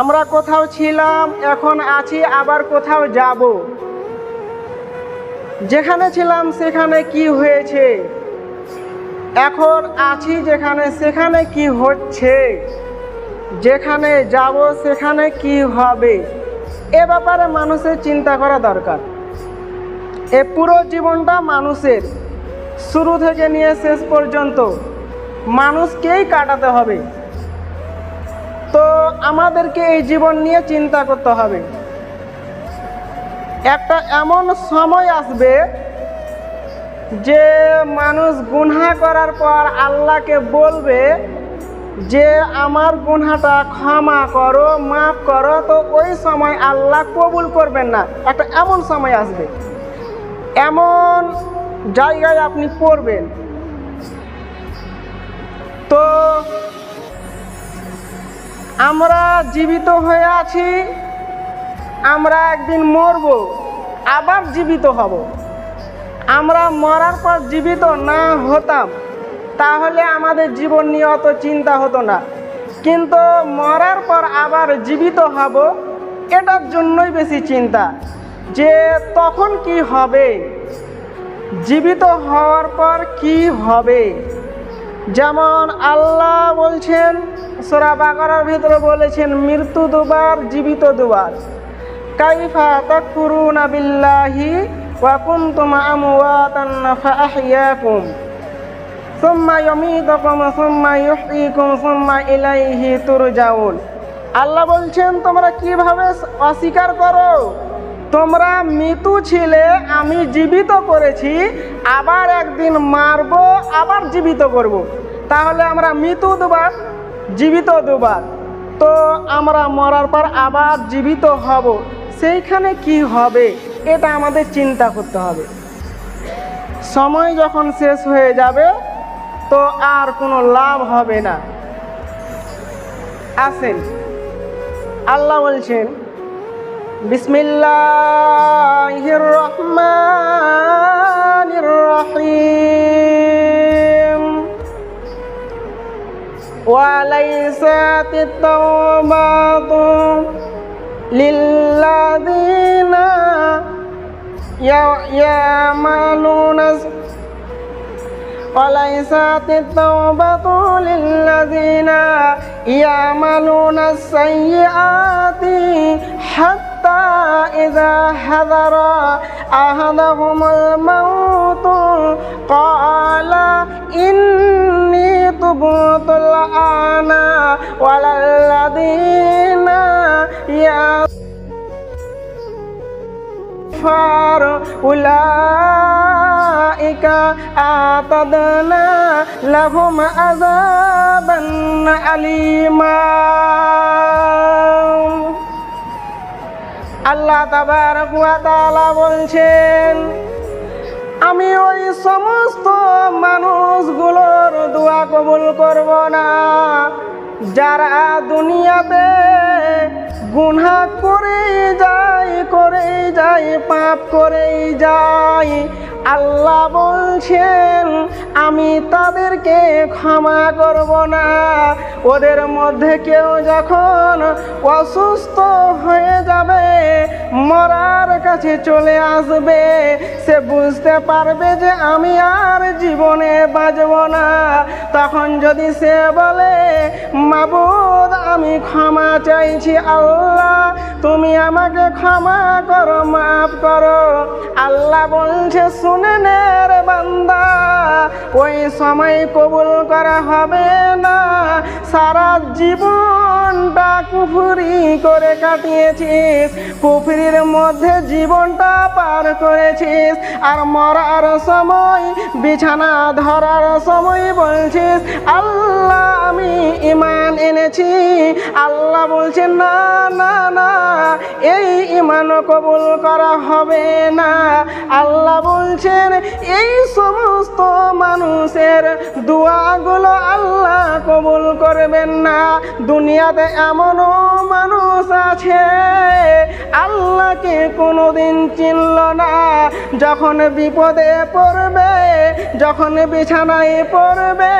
আমরা কোথাও ছিলাম, এখন আছি, আবার কোথাও যাব। যেখানে ছিলাম, সেখানে কি হয়েছে? এখন আছি যেখানে, সেখানে কি হচ্ছে? যেখানে যাব, সেখানে কি হবে? এ ব্যাপারে মানুষের চিন্তা করা দরকার। এ পুরো জীবনটা মানুষের। শুরু থেকে নিয়ে শেষ পর্যন্ত মানুষকেই কাটাতে হবে। আমাদেরকে এই জীবন নিয়ে চিন্তা করতে হবে। একটা এমন সময় আসবে যে মানুষ গুনহা করার পর আল্লাহকে বলবে যে, আমার গুনহাটা ক্ষমা করো, মাফ করো। তো ওই সময় আল্লাহ কবুল করবেন না। একটা এমন সময় আসবে। এমন জায়গায় আপনি পড়বেন। তো আমরা জীবিত হয়ে আছি, আমরা একদিন মরব, আবার জীবিত হব। আমরা মরার পর জীবিত না হতাম, তাহলে আমাদের জীবন নিয়ে অত চিন্তা হতো না। কিন্তু মরার পর আবার জীবিত হব, এটার জন্যই বেশি চিন্তা যে তখন কি হবে? জীবিত হওয়ার পর কি হবে? যেমন আল্লাহ বলছেন, সোরা বাকারার ভিতরে বলেছেন, মৃত্যু দুবার, জীবিত দুবার। কাইফা তাকফুরুনা বিল্লাহি ওয়া কুনতুম আমওয়াতান ফাআহইয়াকুম। সুম্মা ইউমীতুকুম সুম্মা ইউহয়ীকুম সুম্মা ইলাইহি তুরজাউন। আল্লাহ বলছেন, তোমরা কীভাবে অস্বীকার করো? তোমরা মৃত্যু ছিলে, আমি জীবিত করেছি, আবার একদিন মারবো, আবার জীবিত করব। তাহলে আমরা মৃত্যু দুবার, জীবিত দুবার। তো আমরা মরার পর আবার জীবিত হব, সেইখানে কি হবে, এটা আমাদের চিন্তা করতে হবে। সময় যখন শেষ হয়ে যাবে, তো আর কোনো লাভ হবে না। আসেন, আল্লাহ বলছেন بسم الله الرحمن الرحيم. وليست التوبة للذين يعملون. وليست التوبة للذين يعملون السيئات حتى إذا حضر أحدهم الموت قال إني تبت الآن ولا الذين يغفر أولئك أعتدنا لهم عذابا أليما. আল্লাহ তাআলা বলছেন, আমি ওই সমস্ত মানুষগুলোর দোয়া কবুল করব না। যারা দুনিয়াতে গুনা করেই যায় করেই যায়, পাপ করেই যায় আল্লাহ বলছেন, আমি তাদেরকে ক্ষমা করব না। ওদের মধ্যে কেউ যখন অসুস্থ হয়ে যাবে, মরার কাছে চলে আসবে, সে বুঝতে পারবে যে আমি আর জীবনে বাঁচব না। তখন যদি সে বলে, মাবুদ, আমি ক্ষমা চাইছি, আল্লাহ, তুমি আমাকে ক্ষমা করো, মাফ করো। আল্লাহ বলছে শুনে বান্দা, ওই সময় কবুল করা হবে না। সারা জীবনটা কুফুরি করে কাটিয়েছিস, কুফরির মধ্যে জীবনটা পার করেছিস, আর মরার সময়, বিছানা ধরার সময় বলছিস, আল্লাহ, আমি ইমান এনেছি। আল্লাহ বলছেন না না না, এই ইমান কবুল করা হবে না। আল্লাহ বলছেন, এই সমস্ত মানুষের দোয়াগুলো আল্লাহ কবুল করবেন না। দুনিয়াতে এমনও মানুষ আছে, আল্লাহকে কোনোদিন চিনল না, যখন বিপদে পড়বে, যখন বিছানায় পড়বে,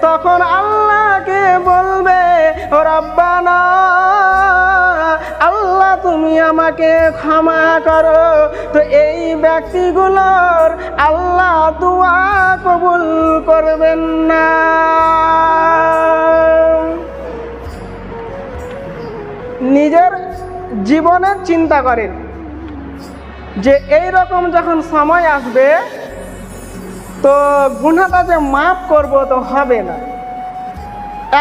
তখন আল্লাহকে বলবে, ও রব্বানা, আল্লাহ তুমি আমাকে ক্ষমা করো। তো এই ব্যক্তিগুলোর আল্লাহ দোয়া কবুল করবেন না। নিজের জীবনের চিন্তা করেন। যে এই রকম যখন সময় আসবে, তো গুনাটা যে মাফ করব তো হবে না।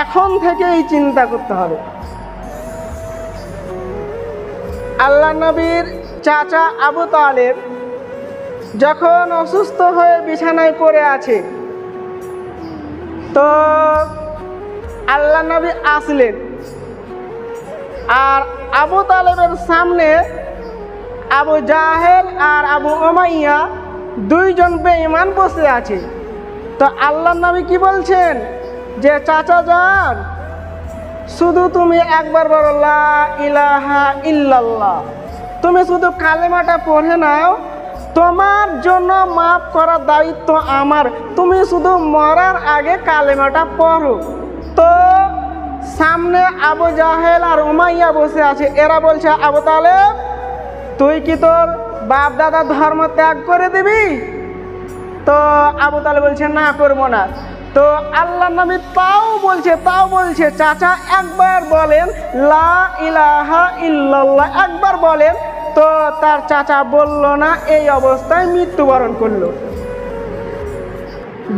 এখন থেকেই চিন্তা করতে হবে। আল্লাহ নবীর চাচা আবু তালেব যখন অসুস্থ হয়ে বিছানায় পড়ে আছে, তো আল্লাহ নবী আসলেন। আর আবু তালেবের সামনে আবু জাহেল আর আবু ওমাইয়া দুইজন বেঈমান বসে আছে। তো আল্লাহ নবী কি বলছেন? যে, চাচা যান শুধু তুমি একবার বলো ইলাহা ইল্লাল্লাহ। তুমি শুধু কালেমাটা পড়ে নাও। তোমার জন্য মাফ করার দায়িত্ব আমার। তুমি শুধু মরার আগে কালেমাটা পড়ো। তো সামনে আবু জাহেল আর উমাইয়া বসে আছে। এরা বলছে, আবু তালেব তুই কি তোর বাপ দাদা ধর্ম ত্যাগ করে দিবি? তো আবু তালে বলছে, না, করব না। তো আল্লাহ নবী তাও বলছে তাও বলছে, চাচা, একবার বলেন, লা ইলাহা ইল্লাল্লাহ, একবার বলেন। তো তার চাচা বলল না, এই অবস্থায় মৃত্যুবরণ করল।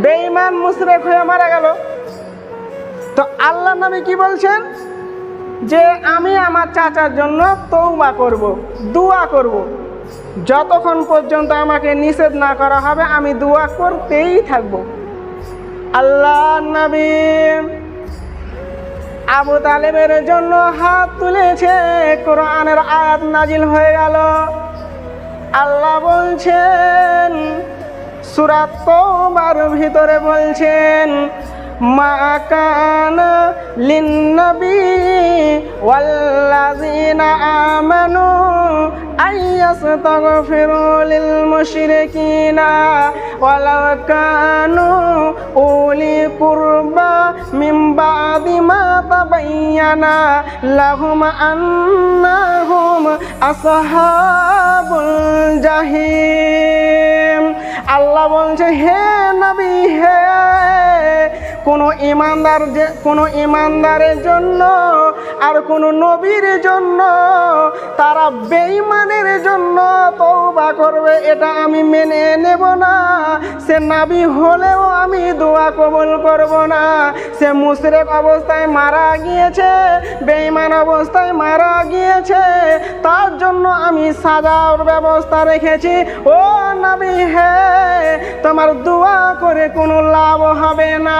বেঈমান মুশরেক হয়ে মারা গেল। তো আল্লাহ নবী কি বলছেন? যে আমি আমার চাচার জন্য তৌবা করব, দোয়া করব। যতক্ষণ পর্যন্ত আমাকে নিষেধ না করা হবে, আমি দোয়া করতেই থাকব। আল্লাহ নবী আবু তালেবের জন্য হাত তুলেছে, কোরআনের আয়াত নাজিল হয়ে গেল। আল্লাহ বলছেন, সুরাত ভিতরে বলছেন মা কান লিন্নবী ওয়াল্লাযীনা আমানু আইয়াস্তাগফিরু লিল মুশরিকিনা ওয়ালাউ কানু উলি কুরবা মিন বাদি মা তাবায়্যানা লাহুম আন্নাহুম আসহাবুল জাহিম। আল্লাহ বলছে, হে নবী, হে কোনো ইমানদার যে, কোনো ইমানদারের জন্য আর কোনো নবীর জন্য, তারা বেঈমানের জন্য তওবা করবে, এটা আমি মেনে নেব না। সে নাবি হলেও আমি দোয়া কবুল করব না। সে মুশরিক অবস্থায় মারা গিয়েছে, বেঈমান অবস্থায় মারা গিয়েছে, তার জন্য আমি সাজার ব্যবস্থা রেখেছি। ও নবী হে, তোমার দোয়া করে কোনো লাভ হবে না।